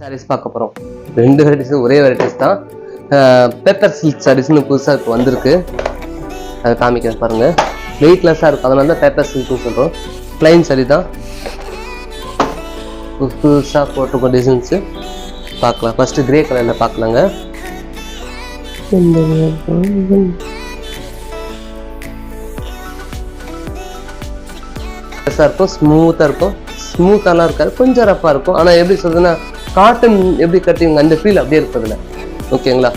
சாரீஸ் பார்க்க போகிறோம் ரெண்டு வெரைட்டிஸும் ஒரே வெரைட்டிஸ் தான். பேப்பர் சில்க் சாரீஸ்னு புதுசாக இப்போ வந்திருக்கு. அதை காமிக்கிறேன் பாருங்கள் வெயிட்லெஸ்ஸாக இருக்கும். அதனால தான் பேப்பர் சில்க்னு சொல்கிறோம் ப்ளைன் saree தான். புதுசாக போட்டிருக்கோம் டிசைன்ஸு பார்க்கலாம். ஃபஸ்ட்டு கிரே கலரில் பார்க்கலாங்க. இருக்கும். ஸ்மூத்தாக இருக்கும். ஸ்மூத்தாலாம் இருக்காது. கொஞ்சம் ரஃப்பாக இருக்கும். ஆனால் எப்படி சொல்றதுன்னா காட்டன் எப்படி கட்டிங்க அந்த ஃபீல் அப்படியே இருக்கிறதுல ஓகேங்களா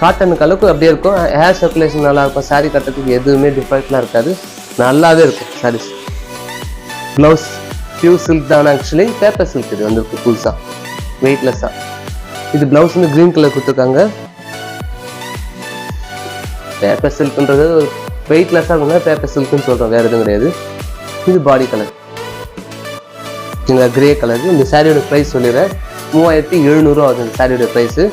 காட்டனுக்கு அளவுக்கு அப்படியே இருக்கும். ஹேர் சர்க்குலேஷன் நல்லா இருக்கும். சாரி கட்டுறதுக்கு எதுவுமே டிஃபரெண்ட்லாம் இருக்காது. நல்லாவே இருக்கும் சாரீஸ் ப்ளவுஸ் பியூ சில்க் தான் ஆக்சுவலி பேப்பர் சில்க் இது வந்துருக்கு புதுசாக வெயிட்லெஸ்ஸாக இது ப்ளவுஸ் வந்து க்ரீன் கலர் கொடுத்துருக்காங்க. பேப்பர் சில்க்ன்றது வெயிட்லெஸ்ஸாக இருக்குன்னா பேப்பர் சில்க்னு சொல்கிறோம் வேறு எதுவும் கிடையாது. இது பாடி கலர் இந்த கிரே கலர் இந்த சாரியோட ப்ரைஸ் சொல்லிடுறேன். மூவாயிரத்தி எழுநூறுவா ஆகுது இந்த சாரியோட ப்ரைஸு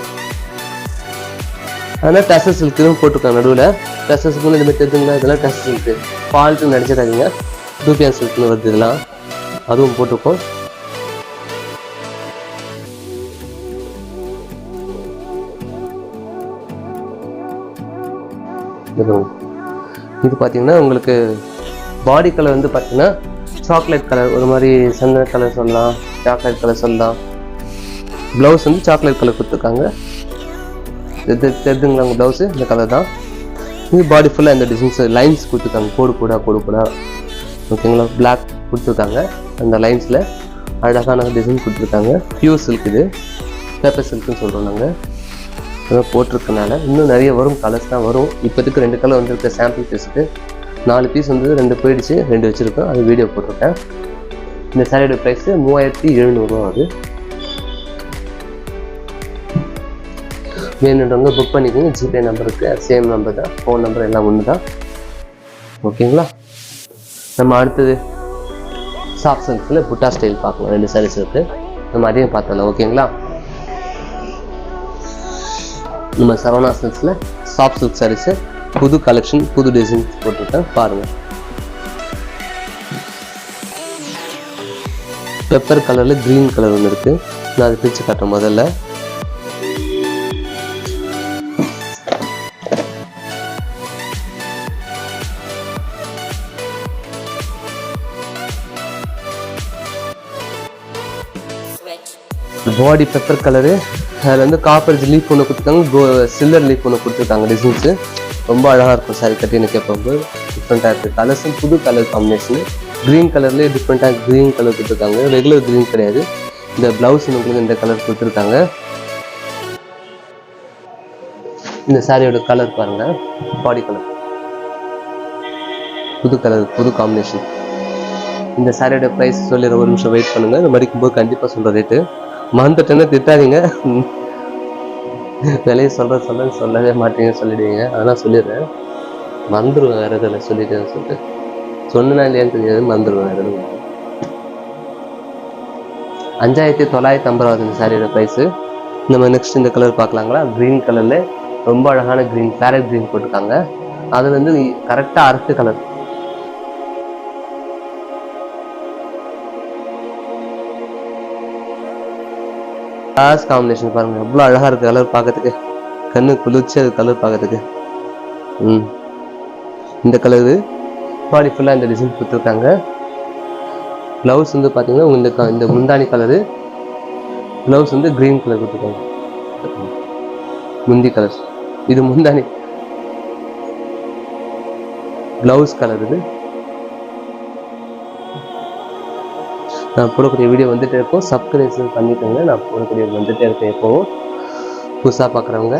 அதனால் டசஸ் சில்க்குன்னு போட்டிருக்காங்க நடுவில். டசர் இந்த மாதிரி தெரிஞ்சுங்களா இதெல்லாம் டசஸ் சில்க்கு ஃபால்ட்டு நினச்சிடாதீங்க. டூபியான் சில்க்னு வருது இதெல்லாம். அதுவும் போட்டிருக்கோம் இது இது பார்த்தீங்கன்னா உங்களுக்கு பாடி கலர் வந்து பார்த்தீங்கன்னா சாக்லேட் கலர் ஒரு மாதிரி சந்தன கலர் சொல்லலாம் சாக்லேட் கலர் சொல்லலாம். ப்ளவுஸ் வந்து சாக்லேட் கலர் கொடுத்துருக்காங்க. தெரிஞ்சுங்களாங்க உங்கள் ப்ளவுஸு இந்த கலர் தான். இது பாடி ஃபுல்லாக இந்த டிசைன்ஸ் லைன்ஸ் கொடுத்துருக்காங்க. கோடு கூட கோடு கூட ஓகேங்களா? பிளாக் கொடுத்துருக்காங்க. அந்த லைன்ஸில் அழகான டிசைன் கொடுத்துருக்காங்க. பியூர் சில்க் இது. பேப்பர் சில்க்னு சொல்கிறோம் நாங்கள் போட்டிருக்கனால இன்னும் நிறைய வரும் கலர்ஸ் தான் வரும். இப்போதுக்கு ரெண்டு கலர் வந்திருக்க சாம்பிள் டெஸ்ட்டு நாலு பீஸ் வந்து ரெண்டு போயிடுச்சு ரெண்டு வச்சுருக்கோம். அது வீடியோ போட்டிருக்கேன். இந்த சேரீட ப்ரைஸு மூவாயிரத்தி எழுநூறுவா ஆகுது வேணுன்றவங்க புக் பண்ணிக்கோங்க. ஜிபே நம்பருக்கு சேம் நம்பர் தான். ஃபோன் நம்பர் எல்லாம் ஒன்று தான் ஓகேங்களா நம்ம அடுத்தது சாஃப்ட் சில்க்ஸில் புட்டா ஸ்டைல் பார்க்கலாம். ரெண்டு சாரீஸ் இருக்குது நம்ம அதையும் பார்த்தலாம் ஓகேங்களா நம்ம சரவணா சில்க்ஸில் சாஃப்ட் சில்க் சாரீஸு புது கலெக்ஷன் புது டிசைன் போட்டிருக்கேன் பாருங்கள் பெப்பர் கலரில் க்ரீன் கலர் ஒன்று இருக்குது நான் அதை பிரித்து காட்டுறேன் முதல்ல. பாடி பெப்பர் கலரு அதில் வந்து காப்பர் லீஃப் ஒன்று கொடுத்துருக்காங்க கோ சில்லர் லீஃப் ஒன்று கொடுத்துருக்காங்க டிசைன்ஸு ரொம்ப அழகாக இருக்கும் சாரி கட்டின்னு கேட்போம் டிஃப்ரெண்ட்டாக இருக்குது கலர்ஸும் புது கலர் காம்பினேஷனு க்ரீன் கலர்லேயே டிஃப்ரெண்ட்டாக க்ரீன் கலர் கொடுத்துருக்காங்க. ரெகுலர் க்ரீன் கிடையாது. இந்த ப்ளவுஸ் உங்களுக்கு இந்த கலர் கொடுத்துருக்காங்க. இந்த சாரியோட கலர் பாருங்க. பாடி கலர் புது கலர் புது காம்பினேஷன் இந்த சாரியோட ப்ரைஸ் சொல்லிடுற ஒரு நிமிஷம் வெயிட் பண்ணுங்க. இந்த மடிக்கும்போது கண்டிப்பாக சொல்கிற ரேட்டு மறந்துட்டேன்னா திட்டாதீங்க. விலையை சொல்கிற சொல்ல சொல்லவே மாட்டீங்க சொல்லிடுவீங்க. அதெல்லாம் சொல்லிடுறேன். மறந்துடுவேன் வேறு இதில் சொல்லிட்டேன்னு சொல்லிட்டு. சொன்னா இல்லையான்னு தெரியாது மறந்துடுவேன் வேறு எதுவும் அஞ்சாயிரத்தி தொள்ளாயிரத்தி ஐம்பது ரூபா இந்த சாரியோட ப்ரைஸு நம்ம நெக்ஸ்ட் இந்த கலர் பார்க்கலாங்களா? க்ரீன் கலரில் ரொம்ப அழகான க்ரீன் பேரட் க்ரீன் போட்டிருக்காங்க. அது வந்து கரெக்டாக அரக்கு கலர் கிளாஸ் காம்பினேஷன் பாருங்க. எவ்வளோ அழகாக இருக்குது கலர் பார்க்கறதுக்கு. கண்ணு குளிர்ச்சி அது கலர் பார்க்கறதுக்கு. ம். இந்த கலரு பாடி ஃபுல்லாக இந்த டிசைன் கொடுத்துருக்காங்க. ப்ளவுஸ் வந்து பார்த்தீங்கன்னா இந்த க- இந்த முந்தானி கலரு ப்ளவுஸ் வந்து க்ரீன் கலர் கொடுத்துருக்காங்க. முந்தி கலர் இது முந்தானி ப்ளவுஸ் கலர் இது. நான் போடக்கூடிய வீடியோ வந்துகிட்டே இருக்கும். சப்ஸ்கிரைப் பண்ணிக்கோங்க. நான் போடக்கூடிய வந்துகிட்டே இருக்கேன் எப்போவும். புதுசாக பார்க்குறவங்க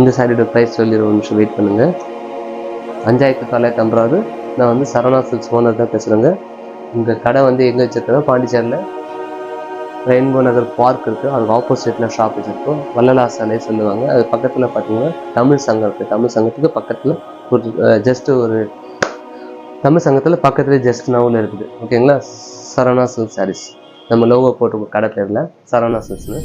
இந்த சாரியோட ப்ரைஸ் சொல்லிடுவோம் ஒரு நிமிஷம் வெயிட் பண்ணுங்க. அஞ்சாயிரத்து தொள்ளாயிரத்தி ஐம்பது நான் வந்து சரவணா சில்க்ஸ் ஓனர் தான் பேசுகிறேங்க இந்த கடை வந்து எங்கே வச்சிருக்கேன் பாண்டிச்சேரியில். ரெயின்போ நகர் பார்க் இருக்குது அதுக்கு ஆப்போசிட்டில் ஷாப் வச்சுருக்கோம். வள்ளலா சாலை சொல்லுவாங்க. அது பக்கத்தில் பார்த்தீங்கன்னா தமிழ் சங்கம் இருக்குது தமிழ் சங்கத்துக்கு பக்கத்தில் ஒரு ஜஸ்ட் ஒரு தமிழ் சங்கத்தில் பக்கத்துலேயே ஜஸ்ட் நவுல இருக்குது. ஓகேங்களா சரவணா சில்க் சாரீஸ் நம்ம லோகோ போட்டு கடை பேரில் சரவணா சில்க்ஸ்னு